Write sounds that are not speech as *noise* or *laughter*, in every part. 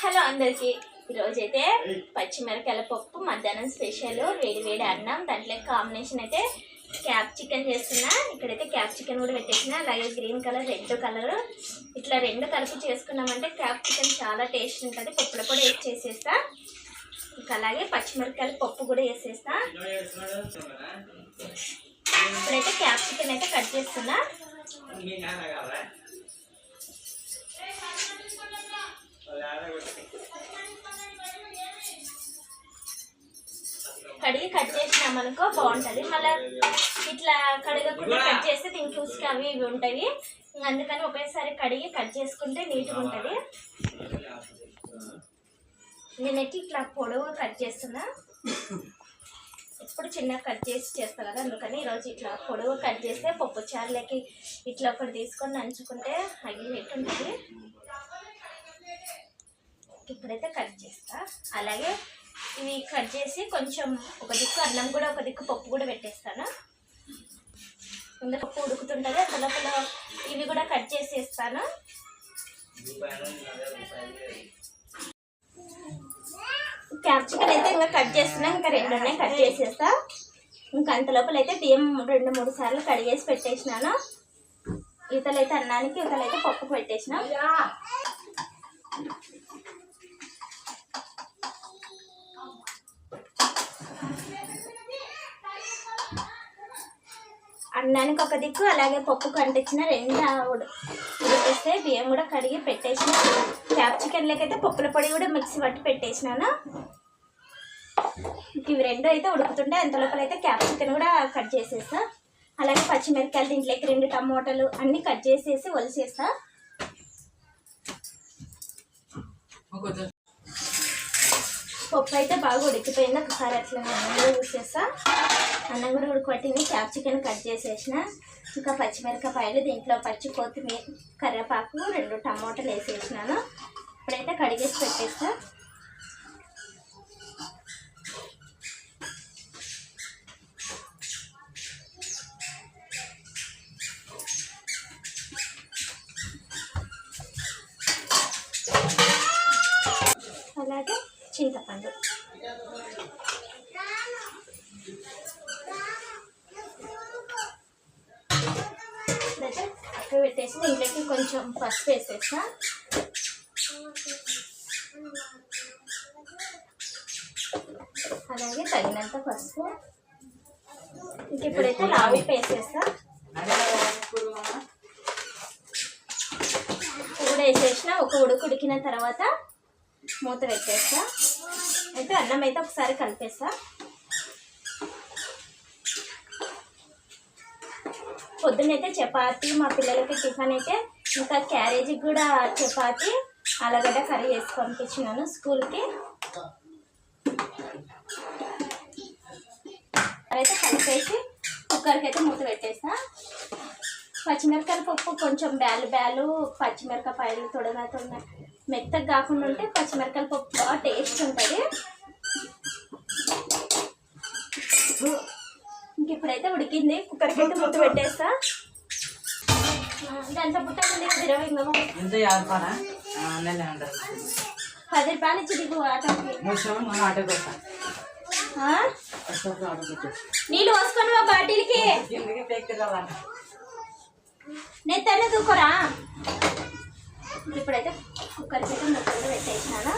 Hello అందరికీ. ఈరోజు అయితే పచ్చిమిరకాయల పప్పు మధ్యాహ్నం స్పెషల్ వేడి వేడి అన్నం దాంట్లో కాంబినేషన్ అయితే క్యాప్ చికెన్ చేస్తున్నా. ఇక్కడైతే క్యాప్ చికెన్ కూడా పెట్టేసిన. అలాగే గ్రీన్ కలర్ రెడ్ కలర్. ఇట్లా రెండు కలిపి చేసుకున్నామంటే క్యాప్ చికెన్ చాలా టేస్ట్ ఉంటుంది. పప్పులో కూడా వేసి చేసేస్తా. ఇంకా అలాగే పచ్చిమిరకాయల పప్పు కూడా వేసేస్తా. ఇప్పుడైతే క్యాప్ చికెన్ అయితే కట్ చేస్తున్నా. కడిగి కట్ చేసినాం అనుకో బాగుంటుంది. మళ్ళీ ఇట్లా కడగకుండా కట్ చేస్తే దీనికి ఉసుక అవి ఇవి ఉంటాయి. అందుకని ఒకేసారి కడిగి కట్ చేసుకుంటే నీట్గా ఉంటుంది. నేనైతే ఇట్లా పొడవు కట్ చేస్తున్నా. ఎప్పుడు చిన్నగా కట్ చేసి చేస్తా కదా అందుకని ఈరోజు ఇట్లా పొడవు కట్ చేస్తే పప్పు చారులకి ఇట్లా ఒకటి తీసుకొని నంచుకుంటే అవి ఉంటుంది. ఇప్పుడైతే కట్ చేస్తా. అలాగే ఇవి కట్ చేసి కొంచెం ఒక దిక్కు అన్నం కూడా ఒక దిక్కు పప్పు కూడా పెట్టేస్తాను. ఇంకా పప్పు ఉడుకుతుంటుంది అంత ఇవి కూడా కట్ చేసేస్తాను. క్యాప్సికల్ అయితే ఇంకా కట్ చేస్తున్నా ఇంకా రెండు ఉన్నాయి కట్ చేసేస్తా. ఇంకా అంత లోపల అయితే బియ్యం రెండు మూడు సార్లు కడిగేసి పెట్టేసినాను. ఇతలైతే అన్నానికి ఇతలైతే పప్పు పెట్టేసినా. అన్నానికి ఒక దిక్కు అలాగే పప్పు కంటించిన రెండు ఉడ- ఉడికిస్తే బియ్యం కూడా కడిగి పెట్టేసిన. క్యాప్సికన్లకి అయితే పప్పుల పొడి కూడా మిక్సీ పట్టి పెట్టేసినాను. ఇవి రెండు అయితే ఉడుకుతుంటే అంత లోపల అయితే క్యాప్సికన్ కూడా కట్ చేసేస్తా. అలాగే పచ్చిమిరపకాయలు దీంట్లోకి రెండు టమోటాలు అన్నీ కట్ చేసేసి ఒలిసేస్తా. పప్పు అయితే బాగా ఉడికిపోయింది. ఒకసారి అట్లా చూసేస్తా అన్నం కూడా ఉడకబట్టింది. క్యాప్సికన్ కట్ చేసేసిన. ఇంకా పచ్చిమిరపకాయలు దీంట్లో పచ్చి కొత్తిమీర కరివేపాకు రెండు టమోటాలు వేసేసినాను. ఇప్పుడైతే కడిగేసి పెట్టేస్తా. అలాగే చింతపండు ఇప్పుడైతే పక్క పెట్టేసి దీంట్లోకి కొంచెం పసుపు వేసేసా. అలాగే తగినంత పసుపు. ఇంక ఇప్పుడైతే లావు వేసేసా. వేసేస్తా కూడా వేసేసిన ఒక ఉడుకు ఉడికిన తర్వాత మూత పెట్టేస్తా అయితే అన్నం అయితే ఒకసారి కలిపేస్తా పొద్దునైతే చపాతి మా పిల్లలకి టిఫిన్ అయితే ఇంకా క్యారేజీకి కూడా చపాతి ఆలుగడ్డ కర్రీ చేసి పంపించినాను స్కూల్కి. అయితే కలిపేసి కుక్కర్కి అయితే మూత పెట్టేసా పచ్చిమిరపకాయల పప్పు కొంచెం బ్యాలు బ్యాలు పచ్చిమిరపకాయలు తొడగా తొడ మెత్తగా కాకుండా ఉంటే పచ్చిమిరపకాయల పప్పు బాగా టేస్ట్ ఉంటుంది. ఇప్పుడైతే ఉడికింది. కుక్కర్కి అయితే *laughs* మూత పెట్టేస్తా. దాంట్లో బుట్ట ఉంది కదా ఇరవై పది రూపాయలు ఇచ్చి దిగు నీళ్ళు పోసుకొని మా బాటిల్కి. నేను తన దూకరా ఇప్పుడైతే కుక్కర్కి అయితే ముక్కలు పెట్టేసినాను?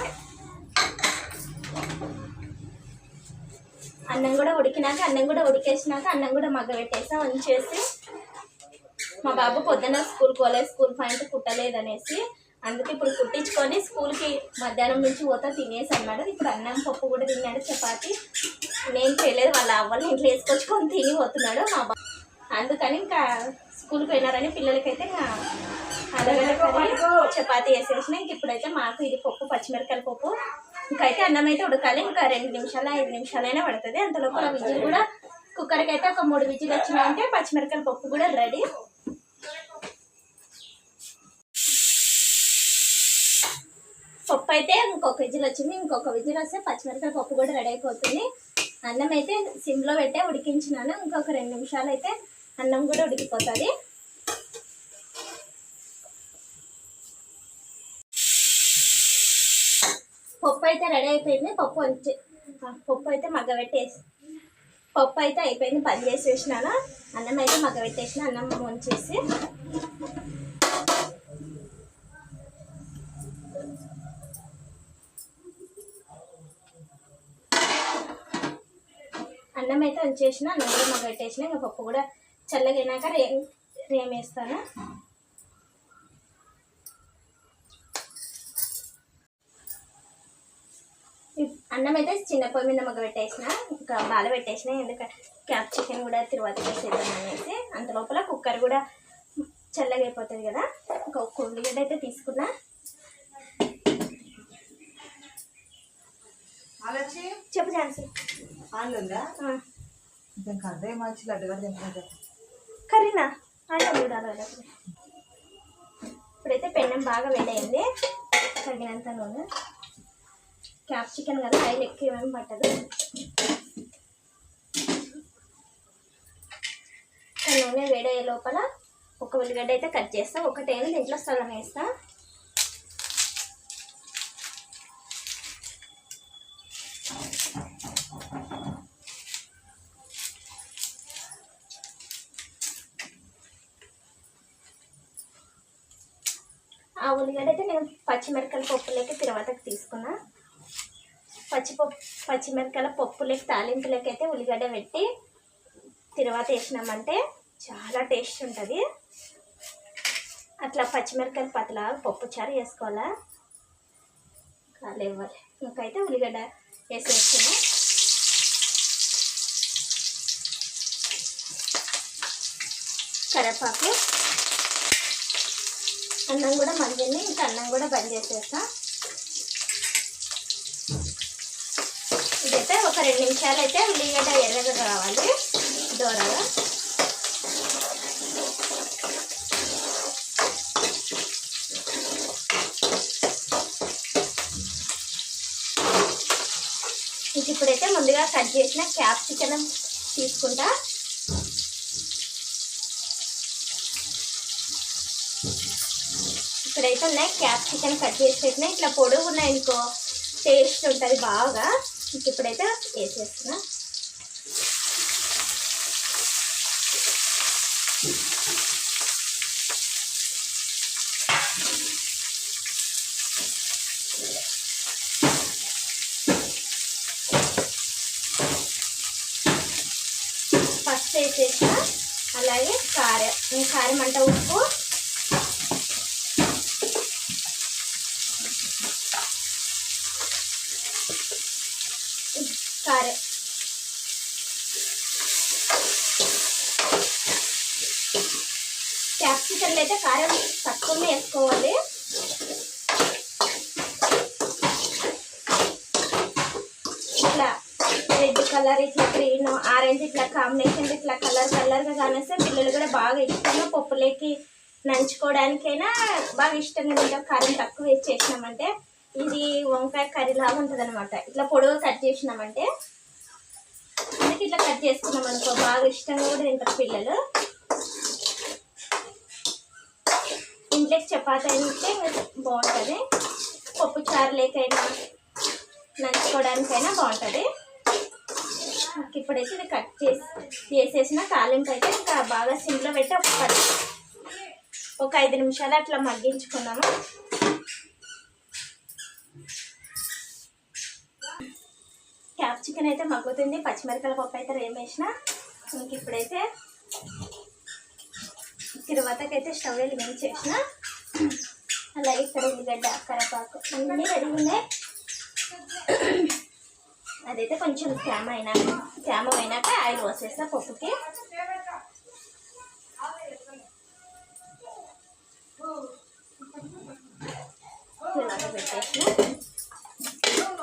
అన్నం కూడా ఉడికినాక అన్నం కూడా ఉడికేసినాక అన్నం కూడా మగ్గ పెట్టేసా ఉంచేసి మా బాబు పొద్దున్న స్కూల్కి పోలేదు స్కూల్ పాయింట్ కుట్టలేదనేసి అందుకే ఇప్పుడు కుట్టించుకొని స్కూల్కి మధ్యాహ్నం నుంచి పోతా తినేసి అన్నాడు. ఇప్పుడు అన్నం పప్పు కూడా తిన్నాడు చపాతి. నేను చేయలేదు వాళ్ళ అవ్వాలి ఇంట్లో వేసుకొచ్చుకొని తిని పోతున్నాడు మా బాబు అందుకని ఇంకా స్కూల్కి పోయినారని పిల్లలకైతే కర్రీ చపాతీ వేసేసిన. ఇంక ఇప్పుడైతే మాకు ఇది పప్పు పచ్చిమిరకాయల పప్పు. ఇంకైతే అన్నం అయితే ఉడకాలి. ఇంకా రెండు నిమిషాలు ఐదు నిమిషాలైనా పడుతుంది. అంత లోపల విజిల్ కూడా కుక్కర్కి అయితే ఒక మూడు విజిల్ వచ్చినాయంటే పచ్చిమిరకాయల పప్పు కూడా రెడీ. పప్పు అయితే ఇంకొక విజిల్ వచ్చింది. ఇంకొక విజిల్ వస్తే పచ్చిమిరకాయ పప్పు కూడా రెడీ అయిపోతుంది. అన్నం అయితే సిమ్లో పెట్టే ఉడికించినాను. ఇంకొక రెండు నిమిషాలు అయితే అన్నం కూడా ఉడికిపోతుంది అయితే రెడీ అయిపోయింది. పప్పు వచ్చి పప్పు అయితే మగ్గబెట్టేసి పప్పు అయితే అయిపోయింది. పని చేసేసినాను అన్నం అయితే మగ్గబెట్టేసిన అన్నం వంచేసి. అన్నం అయితే వంచేసిన అన్నం కూడా మగ్గబెట్టేసిన. ఇంకా పప్పు కూడా చల్లగైనాక రే రేమేస్తాను. అన్నం అయితే చిన్న పొయ్యి మీద మగ్గ పెట్టేసిన ఇంకా బాల పెట్టేసిన ఎందుకంటే క్యాప్ చికెన్ కూడా తిరువాత చేసేద్దాం అనేసి అంత లోపల కుక్కర్ కూడా చల్లగా అయిపోతుంది కదా ఇంకా ఒక ఉల్లిగడ్డ అయితే తీసుకున్నా. చెప్పు కర్రీనా? చూడాలి. ఇప్పుడైతే పెన్నం బాగా వేడైంది తగినంత నూనె. క్యాప్సికన్ కదా ఆయిల్ ఎక్కువ ఏమేమి పట్టదు. నూనె వేడయ్యే లోపల ఒక ఉల్లిగడ్డ అయితే కట్ చేస్తా. ఒకటేమో దీంట్లో సగం వేస్తా. ఆ ఉల్లిగడ్డ అయితే నేను పచ్చిమిరపకాయల పప్పులోకి తర్వాతకి తీసుకున్నా. పచ్చిపప్పు పచ్చిమిరపకాయల లేక తాలింపులకి అయితే ఉల్లిగడ్డ పెట్టి తిరువాత వేసినామంటే చాలా టేస్ట్ ఉంటుంది. అట్లా పచ్చిమిరపకాయలు పతలా పప్పు చారు వేసుకోవాలా? కాలేవ్వాలి ఇంకైతే ఉల్లిగడ్డ వేసేస్తాము కరివేపాకు అన్నం కూడా మగ్గింది ఇంకా అన్నం కూడా బంద్ చేసేస్తాను ఇదైతే ఒక రెండు నిమిషాలు అయితే ఉల్లిగడ్డ ఎర్రగా రావాలి దూరగా. ఇది ఇప్పుడైతే ముందుగా కట్ చేసిన క్యాప్సికన్ తీసుకుంటా. ఇక్కడైతే ఉన్నాయి క్యాప్సికన్ కట్ చేసి పెట్టినా. ఇట్లా పొడుగు ఉన్నాయి ఇంకో టేస్ట్ ఉంటుంది బాగా. ఇప్పుడైతే వేసేస్తున్నా. ఫస్ట్ వేసేసిన అలాగే కారం కారం అంటే ఉప్పు కారం క్యాప్సికన్లు అయితే కారం తక్కువనే వేసుకోవాలి. ఇట్లా రెడ్ కలర్ ఇట్లా గ్రీన్ ఆరెంజ్ ఇట్లా కాంబినేషన్ ఇట్లా కలర్ కలర్గా కానిస్తే పిల్లలు కూడా బాగా ఇష్టంగా పప్పులోకి నంచుకోవడానికైనా బాగా ఇష్టంగా ఇంకా కారం తక్కువ వేసి చేసినామంటే ఇది వంకాయ కర్రీ లాగా ఉంటుంది అనమాట ఇట్లా పొడవు కట్ చేసినామంటే అందుకే ఇట్లా కట్ చేసుకున్నాం అనుకో బాగా ఇష్టంగా కూడా తింటారు పిల్లలు. ఇంట్లోకి చపాతీ అయితే బాగుంటుంది. పప్పు చారు లేకైనా నంచుకోవడానికైనా బాగుంటుంది. నాకు ఇప్పుడైతే ఇది కట్ చేసి చేసేసిన తాలింపు అయితే ఇంకా బాగా సిమ్లో పెట్టి ఒక పది ఒక ఐదు నిమిషాలు అట్లా మగ్గించుకున్నాము క్యాప్ చికెన్ అయితే మగ్గుతుంది. పచ్చిమిరపకాయల పప్పు అయితే రేమేసిన ఇంక ఇప్పుడైతే తిరువాతకైతే స్టవ్ వెలిగించేసిన. అలాగే ఇక్కడ ఉల్లిగడ్డ కరపాకు అన్నీ రెడీ ఉన్నాయి. అదైతే కొంచెం తేమ అయినా తేమ అయినాక ఆయిల్ పోసేస్తా పప్పుకి. తిరువాత పెట్టేసిన.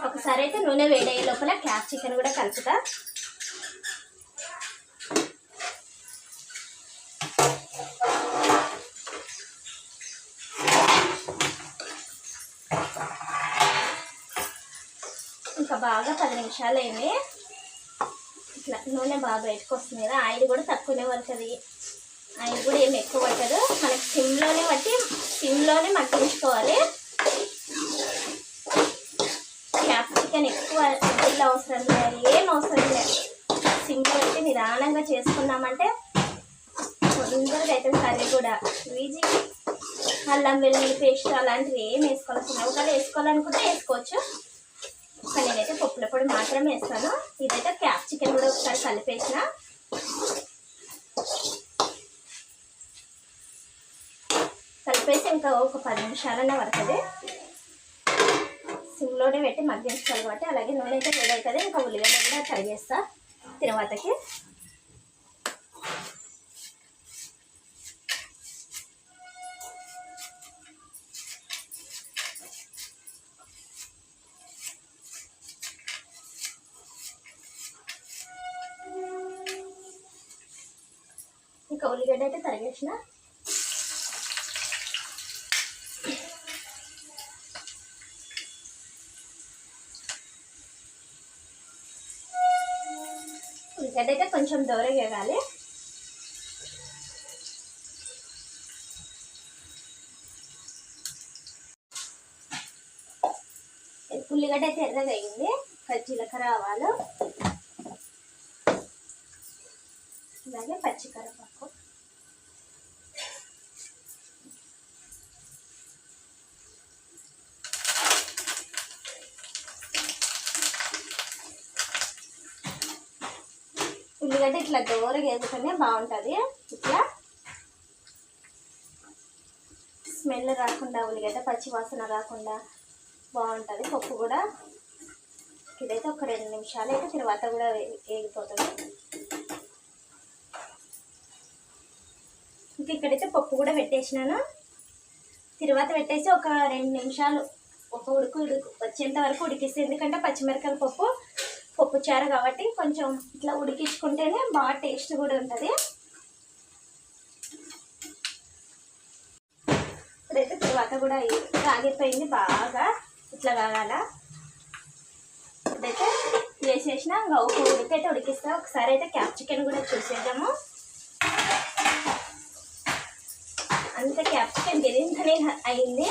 ఒకసారి అయితే నూనె వేడయ్యే లోపల క్యాప్ చికెన్ కూడా కలుపుతా. బాగా పది నిమిషాలు అయింది. ఇట్లా నూనె బాగా బయటకు వస్తుంది కదా ఆయిల్ కూడా తక్కువనే పడుతుంది. ఆయిల్ కూడా ఏమి ఎక్కువ పట్టదు. మనకి సిమ్లోనే బట్టి సిమ్లోనే మగ్గించుకోవాలి. చికెన్ ఎక్కువ ఇట్లా అవసరం లేదు ఏం అవసరం లేదు సిమ్లో పెట్టి నిదానంగా చేసుకున్నామంటే తొందరగా అయితే కర్రీ కూడా. ఈజీ అల్లం వెల్లుల్లి పేస్ట్ అలాంటివి ఏం వేసుకోవాల్సిన ఒకవేళ వేసుకోవాలనుకుంటే వేసుకోవచ్చు. కానీ నేనైతే పప్పుల పొడి మాత్రమే వేస్తాను. ఇదైతే క్యాప్ చికెన్ కూడా ఒకసారి కలిపేసిన. కలిపేసి ఇంకా ఒక పది నిమిషాలన్నా పడుతుంది సిమ్లోనే పెట్టి మగ్గించుకోవాలి కాబట్టి అలాగే నూనె అయితే వేడవుతుంది. ఇంకా ఉల్లిగడ్డ కూడా కడిగేస్తా తర్వాతకి ఇంకా ఉల్లిగడ్డ అయితే తరిగేసిన. ఉల్లిగడ్డ అయితే కొంచెం దూరంగా వేగాలి ఉల్లిగడ్డ అయితే ఎర్రగా అయింది. ఇంకా జీలకర్ర ఆవాలు. అలాగే పచ్చికరపప్పు ఉల్లిగడ్డ ఇట్లా దూరగా వేసుకునే బాగుంటుంది. ఇట్లా స్మెల్ రాకుండా ఉల్లిగడ్డ పచ్చి వాసన రాకుండా బాగుంటుంది. పప్పు కూడా ఇదైతే ఒక రెండు నిమిషాలు అయితే తర్వాత కూడా వే- వేగిపోతుంది. ఇంక ఇక్కడైతే పప్పు కూడా పెట్టేసినాను. తర్వాత పెట్టేసి ఒక రెండు నిమిషాలు ఒక ఉడుకు ఉడుకు వచ్చేంత వరకు ఉడికిస్తే ఎందుకంటే పచ్చిమిరకాయల పప్పు పప్పు చారు కాబట్టి కొంచెం ఇట్లా ఉడికించుకుంటేనే బాగా టేస్ట్ కూడా ఉంటుంది. ఇప్పుడైతే తర్వాత కూడా కాగిపోయింది బాగా ఇట్లా కాగాల. ఇప్పుడైతే వేసేసిన ఇంకా ఒక ఉడికైతే ఉడికిస్తా. ఒకసారి అయితే క్యాప్ చికెన్ కూడా చూసేద్దాము. అంత క్యాప్సికన్ బిర్యానీ అయింది.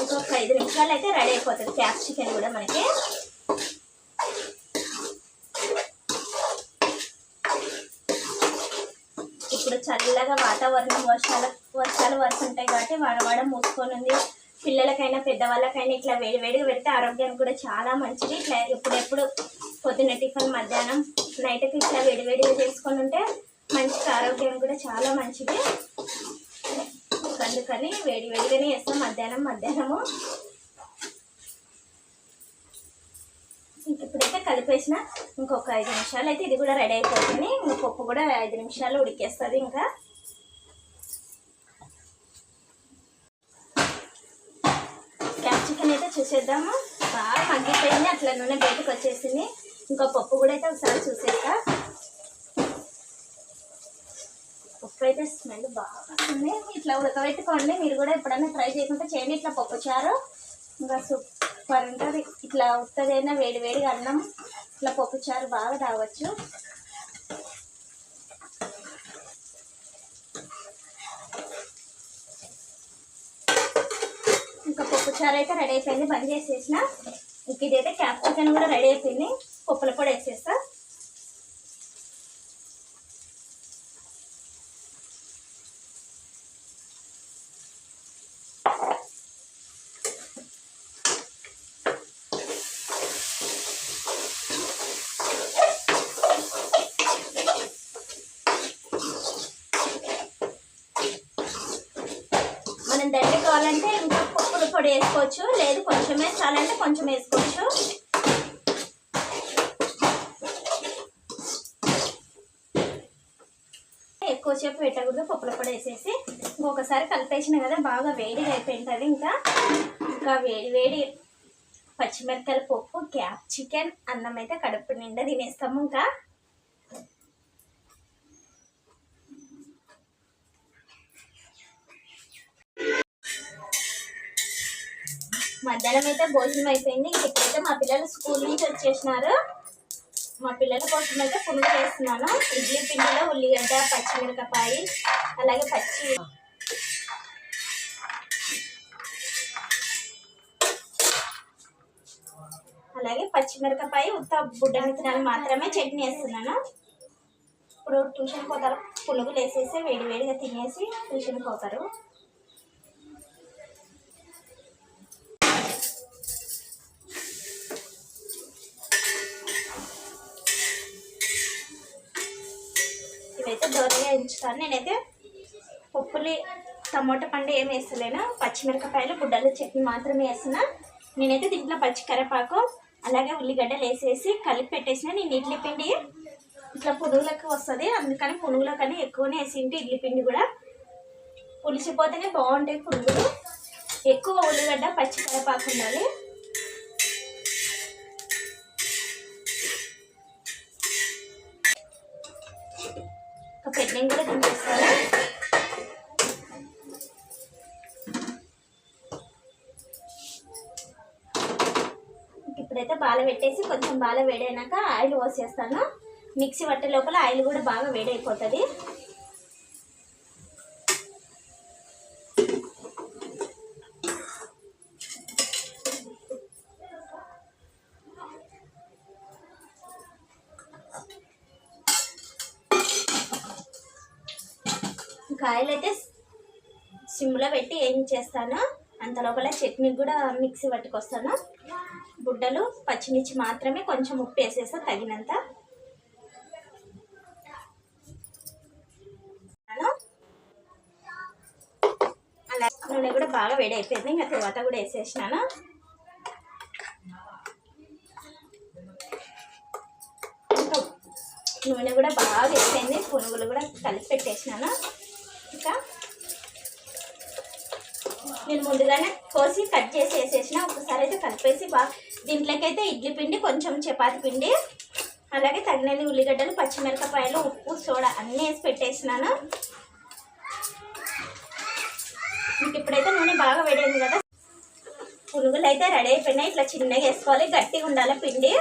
ఇంకొక ఐదు నిమిషాలు అయితే రెడీ అయిపోతుంది క్యాప్సికన్ కూడా మనకి. ఇప్పుడు చల్లగా వాతావరణం వర్షాలు వర్షాలు వస్తుంటాయి కాబట్టి వాడవాడ మూసుకొని ఉంది. పిల్లలకైనా పెద్దవాళ్ళకైనా ఇట్లా వేడి వేడిగా పెడితే ఆరోగ్యానికి కూడా చాలా మంచిది. ఇట్లా ఎప్పుడెప్పుడు పొద్దున్న టిఫిన్ మధ్యాహ్నం నైట్కి ఇట్లా వేడి వేడిగా చేసుకొని ఉంటే మంచిగా ఆరోగ్యం కూడా చాలా మంచిది. అందుకని వేడి వేడిగానే మధ్యాహ్నం మధ్యాహ్నము. ఇంకెప్పుడైతే కలిపేసిన ఇంకొక ఐదు నిమిషాలు. అయితే ఇది కూడా రెడీ అయిపోతుంది. ఇంకా పప్పు కూడా ఐదు నిమిషాలు ఉడికేస్తుంది ఇంకా. క్యాప్సికన్ అయితే చూసేద్దాము. బాగా మగ్గిపోయింది. అట్లా నూనె బయటకు వచ్చేసింది. ఇంకో పప్పు కూడా అయితే ఒకసారి చూసేస్తా. పప్పు అయితే స్మెల్ బాగా వస్తుంది ఇట్లా ఉడకబెట్టుకోండి మీరు కూడా ఎప్పుడైనా ట్రై చేయకుండా చేయండి. ఇట్లా పప్పు చారు. ఇంకా సూపర్ ఉంటుంది. ఇట్లా ఉత్తదైనా వేడి వేడిగా అన్నం. ఇట్లా పప్పు చారు బాగా తాగొచ్చు ఇంకా పప్పు చారు అయితే రెడీ అయిపోయింది. బంద్ చేసేసిన. ఇంక ఇదైతే క్యాప్సికన్ కూడా రెడీ అయిపోయింది. పప్పుల పొడి వేసేస్తా మనం దండి కావాలంటే ఇంకా పప్పుల పొడి వేసుకోవచ్చు లేదు చాలంటే కొంచెం వేసుకోవచ్చు. ఎక్కువసేపు పెట్టకూడదు పప్పుల పొడి వేసేసి. ఇంకొకసారి కలిపేసిన కదా బాగా వేడిగా అయిపోయింటుంది ఇంకా. ఇంకా వేడి వేడి పచ్చిమిరపకాయల పప్పు క్యాప్ చికెన్ అన్నం అయితే కడుపు నిండా తినేస్తాము ఇంకా. మధ్యాహ్నం అయితే భోజనం అయిపోయింది. ఇప్పుడైతే మా పిల్లలు స్కూల్ నుంచి వచ్చేసినారు. మా పిల్లల కోసం అయితే పునుగు వేస్తున్నాను. ఇడ్లీ పిండిలో ఉల్లిగడ్డ పచ్చిమిరపకాయ అలాగే పచ్చి అలాగే పచ్చిమిరపకాయ ఉత్త బుడ్డ విత్తనాలు మాత్రమే చట్నీ వేస్తున్నాను. ఇప్పుడు ట్యూషన్కి పోతారు. పునుగులు వేసేసి వేడి వేడిగా తినేసి ట్యూషన్కి పోతారు. దోరగా ఎంచుతాను నేనైతే పప్పులు టమోటా పండు ఏం వేస్తలేను. పచ్చిమిరపకాయలు గుడ్డలు చట్నీ మాత్రమే వేస్తున్నా. నేనైతే దీంట్లో పచ్చి అలాగే ఉల్లిగడ్డలు వేసేసి కలిపి పెట్టేసిన. నేను ఇడ్లీ పిండి ఇట్లా పునుగులకు వస్తుంది. అందుకని పునుగులకని ఎక్కువనే వేసింటి ఇడ్లీ పిండి కూడా. పులిసిపోతేనే బాగుంటాయి పునుగులు. ఎక్కువ ఉల్లిగడ్డ పచ్చి ఉండాలి. బాగా పెట్టేసి కొంచెం బాగా వేడైనాక ఆయిల్ పోసేస్తాను. మిక్సీ పట్టే లోపల ఆయిల్ కూడా బాగా వేడైపోతుంది. ఇంకా ఆయిల్ అయితే సిమ్లో పెట్టి ఏం చేస్తాను అంత లోపల చట్నీ కూడా మిక్సీ పట్టుకొస్తాను. బుడ్డలు పచ్చిమిర్చి మాత్రమే కొంచెం ఉప్పు వేసేస్తా తగినంత. అలా నూనె కూడా బాగా వేడి అయిపోయింది. ఇంకా తర్వాత కూడా వేసేసినాను. నూనె కూడా బాగా వేసేయండి పునుగులు కూడా కలిపి పెట్టేసినాను. ఇంకా నేను ముందుగానే కోసి కట్ చేసి వేసేసిన. ఒకసారి అయితే కలిపేసి బాగా దీంట్లోకైతే ఇడ్లీ పిండి కొంచెం చపాతి పిండి అలాగే తగినన్ని ఉల్లిగడ్డలు పచ్చిమిరపకాయలు ఉప్పు సోడా అన్నీ వేసి పెట్టేసినాను. మీకు ఇప్పుడైతే నూనె బాగా వేడైంది కదా. పునుగులు అయితే రెడీ అయిపోయినాయి. ఇట్లా చిన్నగా వేసుకోవాలి. గట్టిగా ఉండాలి పిండి.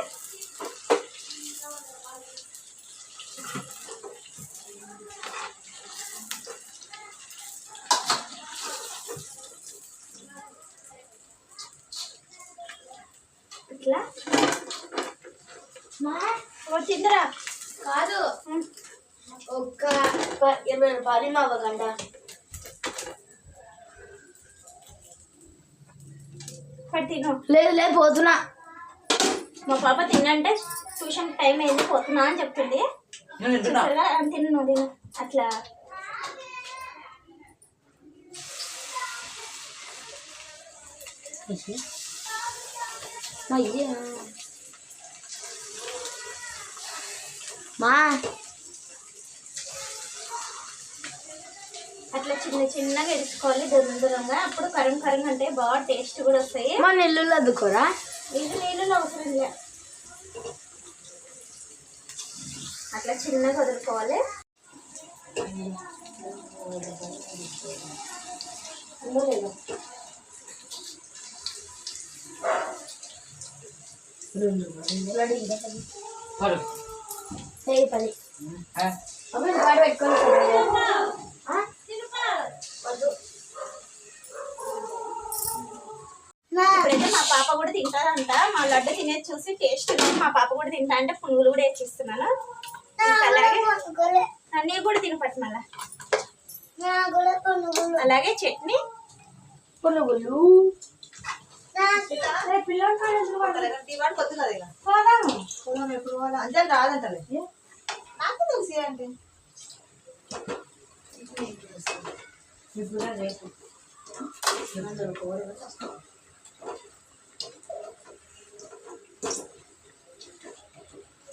తిందరా కాదు. ఒక్క ఇరవై రూపాయలు మా గంట తిను. లేదు లేదు పోతున్నా. మా పాప తిన్నంటే ట్యూషన్ టైం అయింది పోతున్నా అని చెప్తుంది చూసారుగా? ఆ, తిను నువ్వు తిను. అట్లా. మా ఇది మా అట్లా చిన్న చిన్నగా ఎరుచుకోవాలి దూరం దూరంగా అప్పుడు కరం కరం అంటే బాగా టేస్ట్ కూడా వస్తాయి. మా నెల్లుళ్ళు అద్దుకోరా? నీళ్ళు నీళ్ళు అవసరం లే. అట్లా చిన్నగా వదులుకోవాలి. లేదో? చేయి పది అప్పుడు పాటు పెట్టుకొని ఆ? వద్దు. ఇప్పుడైతే మా పాప కూడా తింటారంట మా లడ్డు తినేది చూసి టేస్ట్ మా పాప కూడా తింటా అంటే పునుగులు కూడా వేసిస్తున్నాను. అలాగే అన్నీ కూడా తిని పట్టు మళ్ళా. అలాగే చట్నీ. పునుగులు. దివాళి పొద్దున అది ఇక. పోదాము. పొలం ఎప్పుడు పోవాలా? అంతే రాదంటలే. నాకు తెలిసి అంటే.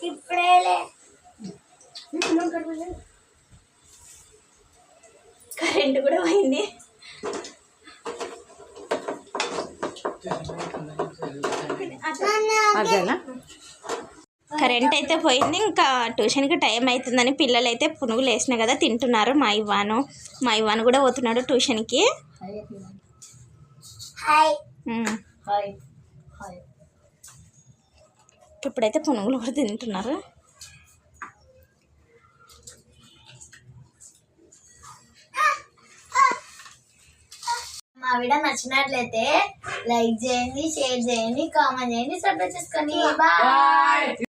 ఇప్పుడేలే కరెంట్ కూడా పోయింది. కరెంట్ అయితే పోయింది. ఇంకా ట్యూషన్కి టైం అవుతుందని పిల్లలు అయితే పునుగులు వేసినాయి కదా తింటున్నారు. మా ఇవ్వాను. మా ఇవ్వాను కూడా పోతున్నాడు ట్యూషన్కి ఇప్పుడైతే పునుగులు కూడా తింటున్నారు. మా వీడియో నచ్చినట్లయితే లైక్ చేయండి షేర్ చేయండి కామెంట్ చేయండి సబ్స్క్రైబ్ చేసుకోండి బాయ్